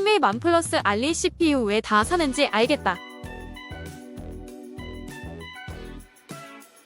한미 만 플러스 알리 CPU 왜 다 사는지 알겠다.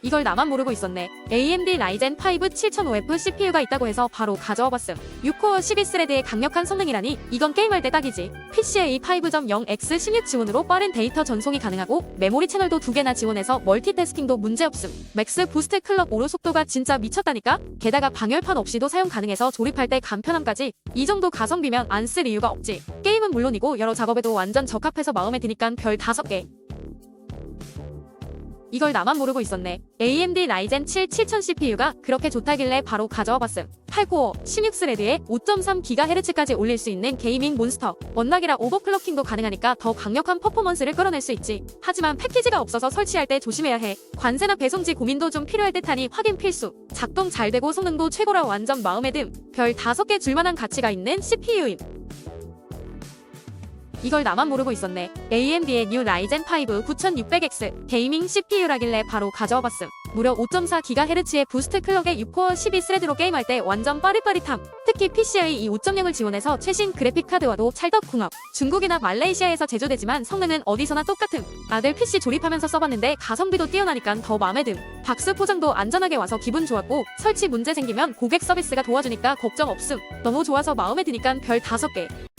이걸 나만 모르고 있었네. AMD 라이젠 5 7005F CPU가 있다고 해서 바로 가져와 봤음. 6코어 12스레드의 강력한 성능이라니 이건 게임할 때 딱이지. PCIe 5.0X 16 지원으로 빠른 데이터 전송이 가능하고 메모리 채널도 두 개나 지원해서 멀티태스킹도 문제없음. 맥스 부스트 클럭 오로 속도가 진짜 미쳤다니까? 게다가 방열판 없이도 사용 가능해서 조립할 때 간편함까지 이 정도 가성비면 안 쓸 이유가 없지. 게임은 물론이고 여러 작업에도 완전 적합해서 마음에 드니깐 별 5개. 이걸 나만 모르고 있었네. AMD 라이젠 7 7000 CPU가 그렇게 좋다길래 바로 가져와 봤음. 8코어 16스레드에 5.3GHz까지 올릴 수 있는 게이밍 몬스터. 원락이라 오버클럭킹도 가능하니까 더 강력한 퍼포먼스를 끌어낼 수 있지. 하지만 패키지가 없어서 설치할 때 조심해야 해. 관세나 배송지 고민도 좀 필요할 듯하니 확인 필수. 작동 잘 되고 성능도 최고라 완전 마음에 듦. 별 5개 줄만한 가치가 있는 CPU임. 이걸 나만 모르고 있었네. AMD의 뉴 라이젠 5 9600X 게이밍 CPU라길래 바로 가져와 봤음. 무려 5.4GHz의 부스트 클럭의 6코어 12스레드로 게임할 때 완전 빠릿빠릿함. 특히 PCIe 5.0을 지원해서 최신 그래픽 카드와도 찰떡궁합. 중국이나 말레이시아에서 제조되지만 성능은 어디서나 똑같음. 아들 PC 조립하면서 써봤는데 가성비도 뛰어나니까 더 마음에 듦. 박스 포장도 안전하게 와서 기분 좋았고 설치 문제 생기면 고객 서비스가 도와주니까 걱정 없음. 너무 좋아서 마음에 드니까 별 5개.